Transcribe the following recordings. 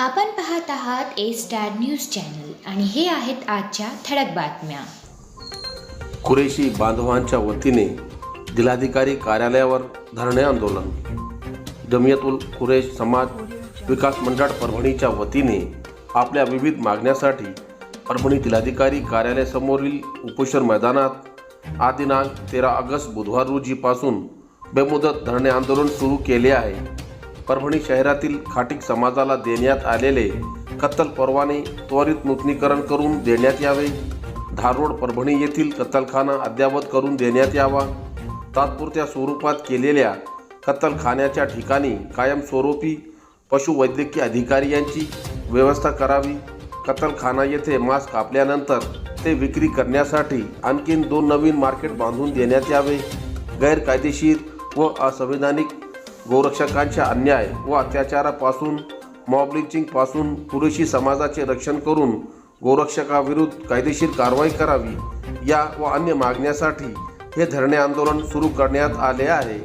आपण पाहत आहात ए स्टार न्यूज चॅनल आणि हे आहेत आजच्या ठळक बातम्या. कुरेशी बांधवांच्या वतीने जिल्हाधिकारी कार्यालयावर धरणे आंदोलन. जमियतुल कुरेश समाज विकास मंडळ परभणीच्या वतीने आपल्या विविध मागण्यासाठी परभणी जिल्हाधिकारी कार्यालयासमोरील उपोषण मैदानात आदिनांक तेरा ऑगस्ट बुधवार रोजीपासून बेमुदत धरणे आंदोलन सुरू केले आहे. परभणी शहरातील खाटीक समाजाला देण्यात आलेले कत्तल परवाने त्वरित नूतनीकरण करून देण्यात यावे. धारोड परभणी येथील कत्तलखाना अद्यावत करून देण्यात यावा. तात्पुरत्या स्वरूपात केलेल्या कत्तलखान्याच्या ठिकाणी कायमस्वरूपी पशुवैद्यकीय अधिकारी यांची व्यवस्था करावी. कत्तलखाना येथे मांस कापल्यानंतर ते विक्री करण्यासाठी आणखीन दोन नवीन मार्केट बांधून देण्यात यावे. गैरकायदेशीर व असंवैधानिक गोरक्षकांच्या अन्याय व अत्याचारापासून मॉब लिंचिंगपासून पुरुषी समाजाचे रक्षण करून गोरक्षकाविरुद्ध कायदेशीर कारवाई करावी या व अन्य मागण्यासाठी हे धरणे आंदोलन सुरू करण्यात आले आहे.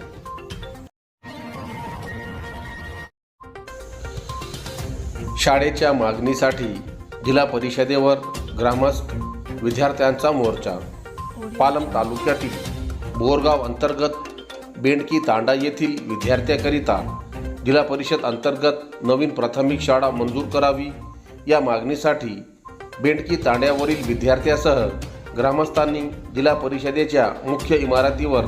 शाळेच्या मागणीसाठी जिल्हा परिषदेवर ग्रामस्थ विद्यार्थ्यांचा मोर्चा. पालम तालुक्यातील बोरगाव अंतर्गत बेंडकी तांडा येथील विद्यार्थ्याकरिता जिल्हा परिषद अंतर्गत नवीन प्राथमिक शाळा मंजूर करावी या मागणीसाठी बेंडकी तांड्यावरील विद्यार्थ्यासह ग्रामस्थांनी जिल्हा परिषदेच्या मुख्य इमारतीवर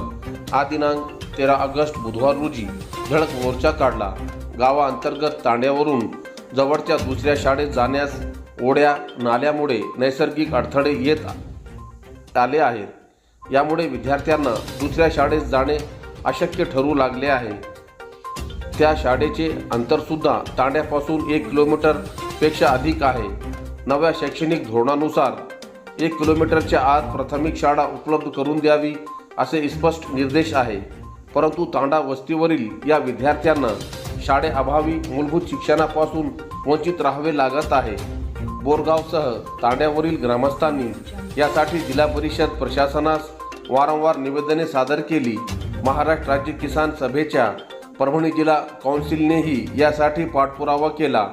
हा दिनांक तेरा ऑगस्ट बुधवार रोजी धडक मोर्चा काढला. गावाअंतर्गत तांड्यावरून जवळच्या दुसऱ्या शाळेत जाण्यास ओढ्या नाल्यामुळे नैसर्गिक अडथळे येत आले आहेत. यामुळे विद्यार्थ्यांना दुसऱ्या शाळेत जाणे अशक्य ठरू लागले आहे. त्या शाळेचे अंतरसुद्धा तांड्यापासून एक किलोमीटरपेक्षा अधिक आहे. नव्या शैक्षणिक धोरणानुसार एक किलोमीटरच्या आत प्राथमिक शाळा उपलब्ध करून द्यावी असे स्पष्ट निर्देश आहे. परंतु तांडा वस्तीवरील या विद्यार्थ्यांना शाळेअभावी मूलभूत शिक्षणापासून वंचित राहावे लागत आहे. बोरगावसह तांड्यावरील ग्रामस्थांनी यासाठी जिल्हा परिषद प्रशासनास वारंवार निवेदने सादर केली. महाराष्ट्र राज्य किसान सभेच्या परभणी जिल्हा कौन्सिलनेही यासाठी पाठपुरावा केला.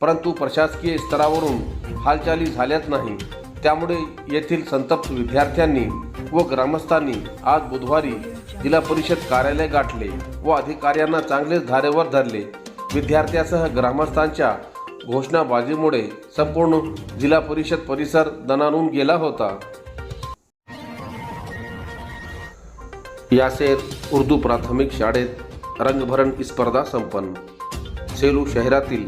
परंतु प्रशासकीय स्तरावरून हालचाली झाल्याच नाही. त्यामुळे येथील संतप्त विद्यार्थ्यांनी व ग्रामस्थांनी आज बुधवारी जिल्हा परिषद कार्यालय गाठले व अधिकाऱ्यांना चांगलेच धारेवर धरले. विद्यार्थ्यासह ग्रामस्थांच्या घोषणाबाजीमुळे संपूर्ण जिल्हा परिषद परिसर दणानून गेला होता. यासेर उर्दू प्राथमिक शाळेत रंगभरण स्पर्धा संपन्न. सेलू शहरातील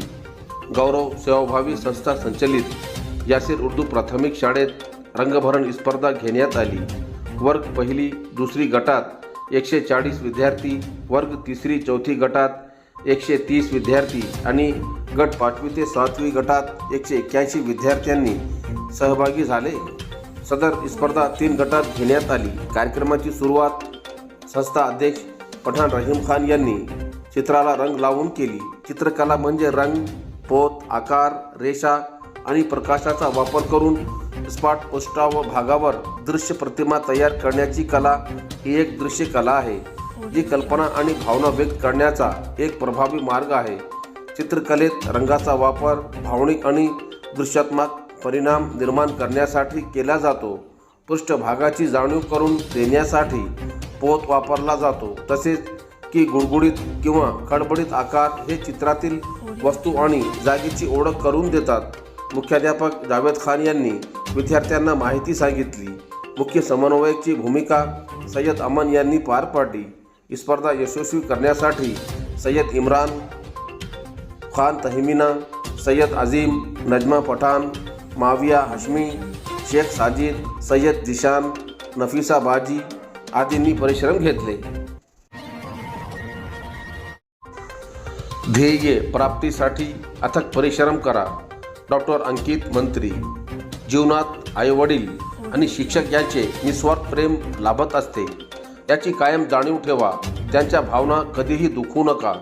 गौरव सेवाभावी संस्था संचलित. यासेर उर्दू प्राथमिक शाळेत रंगभरण स्पर्धा घेण्यात आली. वर्ग पहिली दुसरी गटात एकशे चाळीस विद्यार्थी वर्ग तिसरी चौथी गटात एकशे तीस विद्यार्थी आणि गट पाचवी ते सातवी गटात एकशे एक्क्याऐंशी विद्यार्थ्यांनी सहभागी झाले. सदर स्पर्धा तीन गटात घेण्यात आली. कार्यक्रमाची सुरुवात संस्था अध्यक्ष पठाण रहीम खान यांनी चित्राला रंग लावून केली. चित्रकला म्हणजे रंग पोत आकार रेषा आणि प्रकाशाचा वापर करून स्मार्ट पोस्टा व भागावर दृश्य प्रतिमा तयार करण्याची कला ही एक दृश्य कला आहे जी कल्पना आणि भावना व्यक्त करण्याचा एक प्रभावी मार्ग आहे. चित्रकलेत रंगाचा वापर भावनिक आणि दृश्यात्मक परिणाम निर्माण करण्यासाठी केला जातो. पृष्ठभागाची जाणीव करून देण्यासाठी पोत वापरला जातो. तसेच की गुळगुळीत किंवा खडबडीत आकार हे चित्रातील वस्तू आणि जागेची ओळख करून देतात. मुख्याध्यापक जावेद खान यांनी विद्यार्थ्यांना माहिती सांगितली. मुख्य समन्वयकची भूमिका सय्यद अमन यांनी पार पाडली. ही स्पर्धा यशस्वी करण्यासाठी सय्यद इम्रान खान तहमीना सय्यद अजीम नजमा पठाण माविया हश्मी शेख साजिद सय्यद जिशान नफिसा बाजी आदींनी परिश्रम घेतले. ध्येय प्राप्तीसाठी अथक परिश्रम करा डॉक्टर अंकित मंत्री. जीवनात आईवडील आणि शिक्षक यांचे निस्वार्थ प्रेम लाभत असते. याची कायम जाणीव ठेवा त्यांच्या भावना कधीही दुखू नका.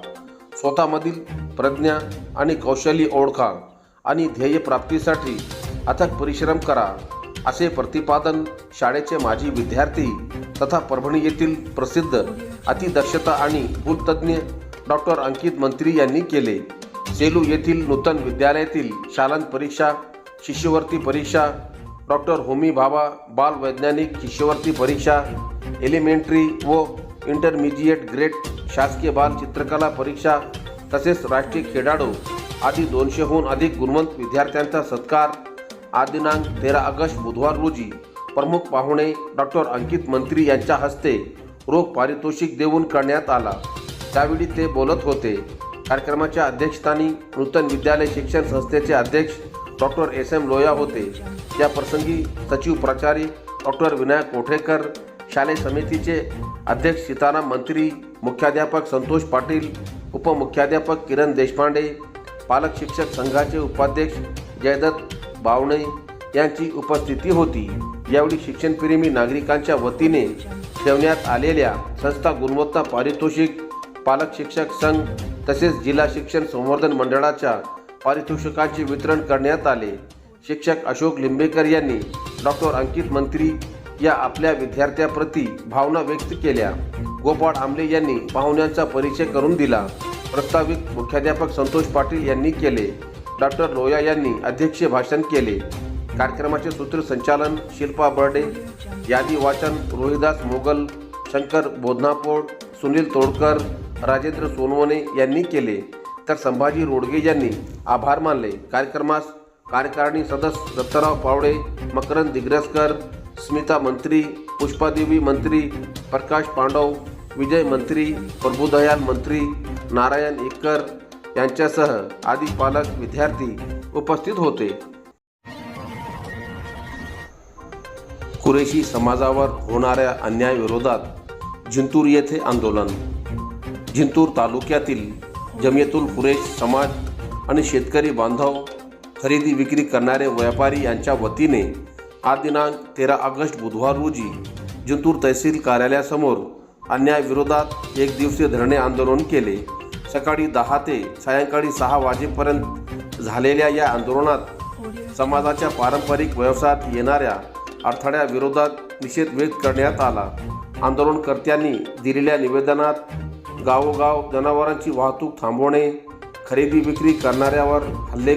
स्वतःमधील प्रज्ञा आणि कौशल्य ओळखा आणि ध्येय प्राप्तीसाठी अथक परिश्रम करा. असे प्रतिपादन शाळेचे माजी विद्यार्थी तथा परभणी येथील प्रसिद्ध अतिदक्षता आणि भूलतज्ञ डॉक्टर अंकित मंत्री यांनी केले. सेलू येथील नूतन विद्यालयातील शालांत परीक्षा शिष्यवृत्ती परीक्षा डॉक्टर होमी भाभा बाल वैज्ञानिक शिष्यवृत्ती परीक्षा एलिमेंटरी व इंटरमिजिएट ग्रेड शासकीय बाल चित्रकला परीक्षा तसेच राष्ट्रीय खेळाडू आदी दोनशेहून अधिक गुणवंत विद्यार्थ्यांचा सत्कार आज दिनांक तेरा ऑगस्ट बुधवार रोजी प्रमुख पाहुणे डॉक्टर अंकित मंत्री यांच्या हस्ते रोख पारितोषिक देऊन करण्यात आला. त्यावेळी ते बोलत होते. कार्यक्रमाच्या अध्यक्षस्थानी नूतन विद्यालय शिक्षण संस्थेचे अध्यक्ष डॉक्टर एस एम लोया होते. या प्रसंगी सचिव प्राचार्य डॉक्टर विनायक कोठेकर शालेय समितीचे अध्यक्ष सीताराम मंत्री मुख्याध्यापक संतोष पाटील उपमुख्याध्यापक किरण देशपांडे पालक शिक्षक संघाचे उपाध्यक्ष जयदत्त बावणे यांची उपस्थिती होती. यावेळी शिक्षणप्रेमी नागरिकांच्या वतीने ठेवण्यात आलेल्या संस्था गुणवत्ता पारितोषिक पालक शिक्षक संघ तसेच जिल्हा शिक्षण संवर्धन मंडळाच्या पारितोषिकांचे वितरण करण्यात आले. शिक्षक अशोक लिंबेकर यांनी डॉक्टर अंकित मंत्री या आपल्या विद्यार्थ्याप्रती भावना व्यक्त केल्या. गोपाळ आमले यांनी पाहुण्यांचा परिचय करून दिला. प्रस्तावित मुख्याध्यापक संतोष पाटील यांनी केले. डॉक्टर लोया यांनी अध्यक्षीय भाषण केले. कार्यक्रमाचे सूत्रसंचालन शिल्पा बर्डे यादी वाचन रोहिदास मोगल शंकर बोधनापोळ सुनील तोडकर राजेंद्र सोनवणे यांनी केले. तर संभाजी रोडगे यांनी आभार मानले. कार्यक्रमास कार्यकारिणी सदस्य दत्तराव पावडे मकरंद दिग्रसकर स्मिता मंत्री पुष्पादेवी मंत्री प्रकाश पांडव विजय मंत्री प्रभुदयाल मंत्री नारायण इक्कर यांच्यासह आदी पालक विद्यार्थी उपस्थित होते. कुरेशी समाजावर होणाऱ्या अन्यायाविरोधात जिंतूर येथे आंदोलन. जिंतूर तालुक्यातील जमियतुल कुरेश समाज आणि शेतकरी बांधव खरेदी विक्री करणारे व्यापारी यांच्या वतीने आज दिनांक तेरा ऑगस्ट बुधवार रोजी जिंतूर तहसील कार्यालयासमोर अन्यायाविरोधात एक दिवसीय धरणे आंदोलन केले. सकाळी दहा ते सायंकाळी सहा वाजेपर्यंत झालेल्या या आंदोलनात समाजाच्या पारंपरिक व्यवसायात येणाऱ्या अडथळ्याविरोधात निषेध व्यक्त करण्यात आला. आंदोलनकर्त्यांनी दिलेल्या निवेदनात गावोगाव जनावरांची वाहतूक थांबवणे खरेदी विक्री करणाऱ्यावर हल्ले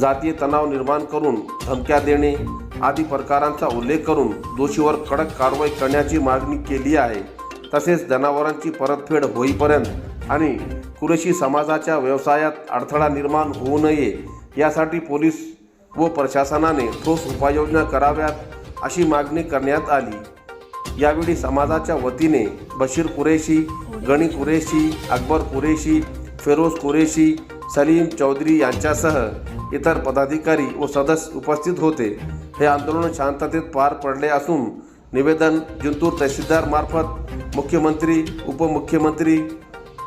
जातीय तणाव निर्माण करून धमक्या देणे आदी प्रकारांचा उल्लेख करून दोषीवर कडक कारवाई करण्याची मागणी केली आहे. तसेच जनावरांची परतफेड होईपर्यंत आणि कुरेशी समाजाच्या व्यवसायात अडथळा निर्माण होऊ नये यासाठी पोलीस व प्रशासनाने ठोस उपाययोजना कराव्यात अशी मागणी करण्यात आली. यावेळी समाजाच्या वतीने बशीर कुरेशी गणी कुरेशी अकबर कुरेशी फेरोज कुरेशी सलीम चौधरी यांच्यासह इतर पदाधिकारी व सदस्य उपस्थित होते. हे आंदोलन शांततेत पार पडले असून निवेदन जिंतूर तहसीलदार मार्फत मुख्यमंत्री उपमुख्यमंत्री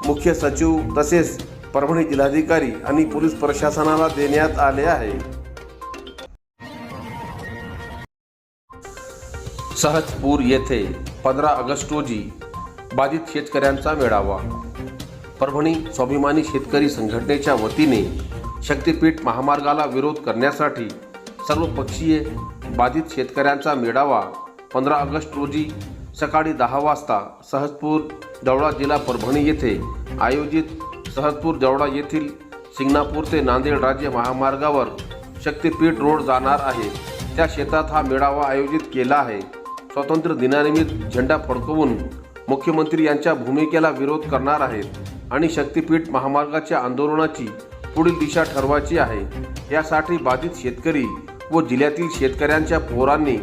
मुख्य सचिव तसेच परभणी जिल्हाधिकारी आणि पोलीस प्रशासनाला देण्यात आले आहे. सहजपूर येथे पंधरा ऑगस्ट रोजी बाधित शेतकऱ्यांचा मेळावा. परभणी स्वाभिमानी शेतकरी संघटनेच्या वतीने शक्तीपीठ महामार्गाला विरोध करण्यासाठी सर्वपक्षीय बाधित शेतकऱ्यांचा मेळावा पंधरा ऑगस्ट रोजी सकाळी दहा वाजता सहजपूर जवळा जिल्हा परभणी येथे आयोजित सहजपूर जवळा येथील सिंगणापूर ते नांदेड राज्य महामार्गावर शक्तीपीठ रोड जाणार आहे. त्या शेतात हा मेळावा आयोजित केला आहे. स्वातंत्र्य दिनानिमित्त झेंडा फडकवून मुख्यमंत्री यांच्या भूमिकेला विरोध करणार आहेत आणि शक्तीपीठ महामार्गाच्या आंदोलनाची पुढील दिशा ठरवायची आहे. यासाठी बाधित शेतकरी व जिल्ह्यातील शेतकऱ्यांच्या पोरांनी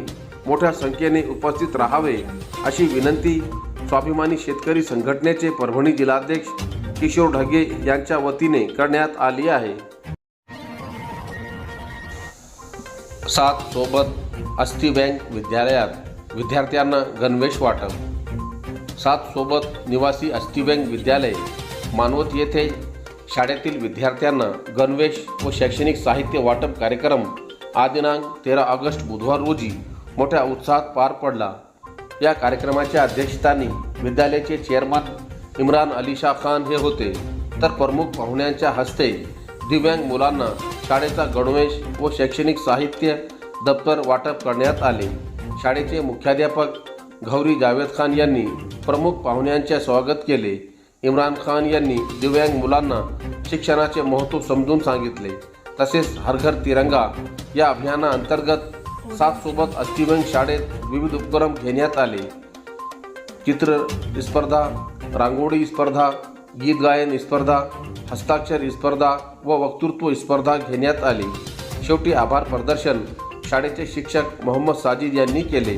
मोठ्या संख्येने उपस्थित राहावे अशी विनंती स्वाभिमानी शेतकरी संघटनेचे परभणी जिल्हाध्यक्ष किशोर ढगे यांच्या वतीने करण्यात आली आहे. सात सोबत अस्थि बँक विद्यालयात विद्यार्थ्यांना गणवेश वाटप. सात सोबत निवासी अस्थि बँक विद्यालय मानवत येथे शाळेतील विद्यार्थ्यांना गणवेश व शैक्षणिक साहित्य वाटप कार्यक्रम आदिनांक तेरा ऑगस्ट बुधवार रोजी मोठ्या उत्साहात पार पडला. या कार्यक्रमाच्या अध्यक्षस्थानी विद्यालयाचे चेअरमन इम्रान अली शाह खान हे होते. तर प्रमुख पाहुण्यांच्या हस्ते दिव्यांग मुलांना शाळेचा गणवेश व शैक्षणिक साहित्य दप्तर वाटप करण्यात आले. शाळेचे मुख्याध्यापक गौरी जावेद खान यांनी प्रमुख पाहुण्यांचे स्वागत केले. इम्रान खान यांनी दिव्यांग मुलांना शिक्षणाचे महत्त्व समजून सांगितले. तसेच हर घर तिरंगा या अभियानाअंतर्गत सात सोबत शाळेत विविध उपक्रम घेण्यात आले. चित्र स्पर्धा रांगोळी स्पर्धा गीत गायन स्पर्धा हस्ताक्षर स्पर्धा व वक्तृत्व स्पर्धा घेण्यात आली. शेवटी आभार प्रदर्शन शाळेचे शिक्षक मोहम्मद साजिद यांनी केले.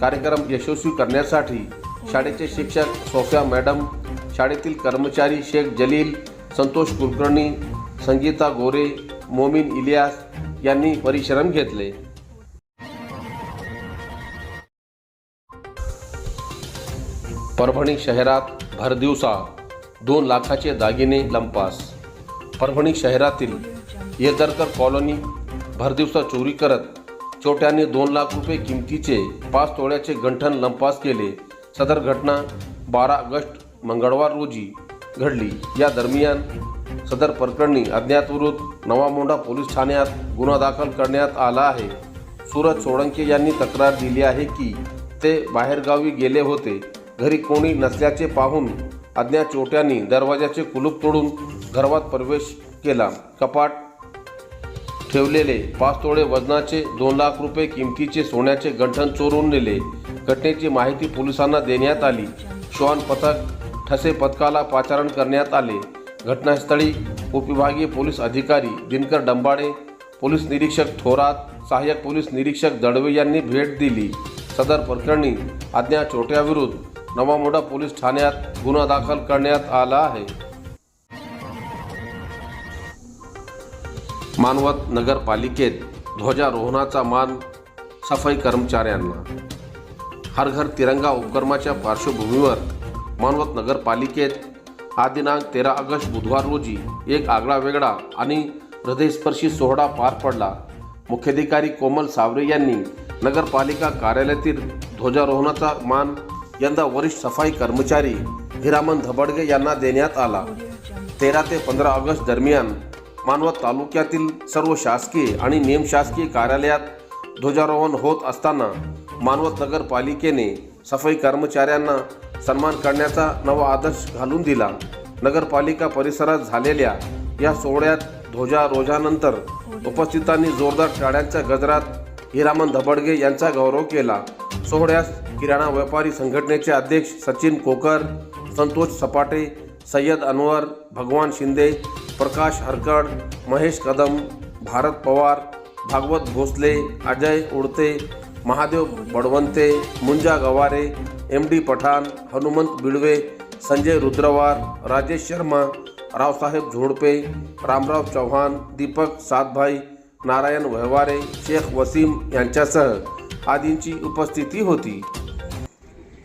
कार्यक्रम यशस्वी करण्यासाठी शाळेचे शिक्षक सोफिया मॅडम शाळेतील कर्मचारी शेख जलील संतोष कुलकर्णी संगीता गोरे मोमीन इलियास यांनी परिश्रम घेतले. परभणी शहरात भरदिवसा दोन लाखाचे दागिने लंपास. परभणी शहरातील येदरकर कॉलनी भरदिवसा चोरी करत चोट्याने दोन लाख रुपये किमतीचे पाच तोळ्याचे गंठन लंपास केले. सदर घटना बारा ऑगस्ट मंगळवार रोजी घडली. या दरम्यान सदर प्रकरणी अज्ञातविरुद्ध नवामोंढा पोलीस ठाण्यात गुन्हा दाखल करण्यात आला आहे. सूरज सोळंके यांनी तक्रार दिली आहे की ते बाहेरगावी गेले होते. घरी कोणी नसल्याचे पाहून अज्ञात चोट्यांनी दरवाजाचे कुलूप तोडून घरात प्रवेश केला. कपाट ठेवलेले पाच तोळे वजनाचे दोन लाख रुपये किमतीचे सोन्याचे गंठण चोरून नेले. घटनेची माहिती पोलिसांना देण्यात आली. श्वान पथक ठसे पथकाला पाचारण करण्यात आले. घटनास्थळी उपविभागीय पोलीस अधिकारी दिनकर डंबाडे पोलीस निरीक्षक थोरात सहाय्यक पोलीस निरीक्षक दडवे यांनी भेट दिली. सदर प्रकरणी अज्ञात चोट्याविरुद्ध नवामोडा पोलीस ठाण्यात गुन्हा दाखल करण्यात आला आहे. मानवत नगरपालिकेत ध्वजारोहणाचा मान सफाई कर्मचाऱ्यांना. हर घर तिरंगा उपक्रमाच्या पार्श्वभूमीवर मानवत नगरपालिकेत हा दिनांक तेरा ऑगस्ट बुधवार रोजी एक आगळा वेगळा आणि हृदयस्पर्शी सोहळा पार पडला. मुख्याधिकारी कोमल सावरे यांनी नगरपालिका कार्यालयातील ध्वजारोहणाचा मान यंदा वरिष्ठ सफाई कर्मचारी हिरामन धबडगे यांना देण्यात आला. तेरा ते पंधरा ऑगस्ट दरम्यान मानवत तालुक्यातील सर्व शासकीय आणि निमशासकीय कार्यालयात ध्वजारोहण होत असताना मानवत नगरपालिकेने सफाई कर्मचाऱ्यांना सन्मान करण्याचा नवा आदर्श घालून दिला. नगरपालिका परिसरात झालेल्या या सोहळ्यात ध्वजारोजानंतर उपस्थितांनी जोरदार टाळ्यांच्या गजरात हिरामन धबडगे यांचा गौरव केला. सोहळ्यास किराणा व्यापारी संघटनेचे अध्यक्ष सचिन कोकर संतोष सपाटे सय्यद अनवर भगवान शिंदे प्रकाश हरकड महेश कदम भारत पवार भागवत भोसले अजय उडते महादेव बडवंते मुंजा गवारे एम डी पठाण हनुमंत बिडवे संजय रुद्रवार राजेश शर्मा रावसाहेब झोडपे रामराव चव्हाण दीपक सातभाई नारायण व्यवहारे शेख वसीम यांच्यासह आदींची उपस्थिती होती.